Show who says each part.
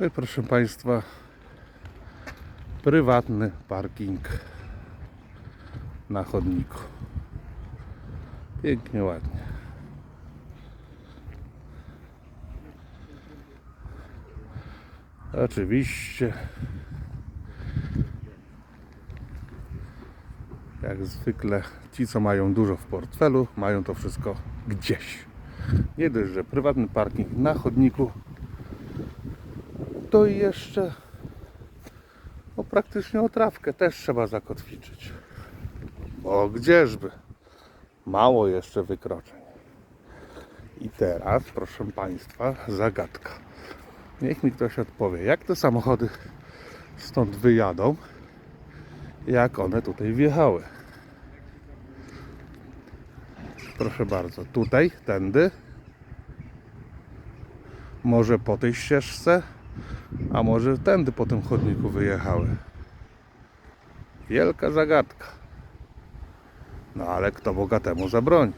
Speaker 1: No proszę Państwa, prywatny parking na chodniku. Pięknie, ładnie. Oczywiście, jak zwykle, ci co mają dużo w portfelu, mają to wszystko gdzieś. Nie dość, że prywatny parking na chodniku, to i jeszcze no praktycznie o trawkę też trzeba zakotwiczyć. Bo gdzieżby? Mało jeszcze wykroczeń. I teraz, proszę Państwa, zagadka. Niech mi ktoś odpowie, jak te samochody stąd wyjadą, jak one tutaj wjechały. Proszę bardzo, tutaj, tędy. Może po tej ścieżce, a może tędy po tym chodniku wyjechały. Wielka zagadka. No ale kto bogatemu zabroni?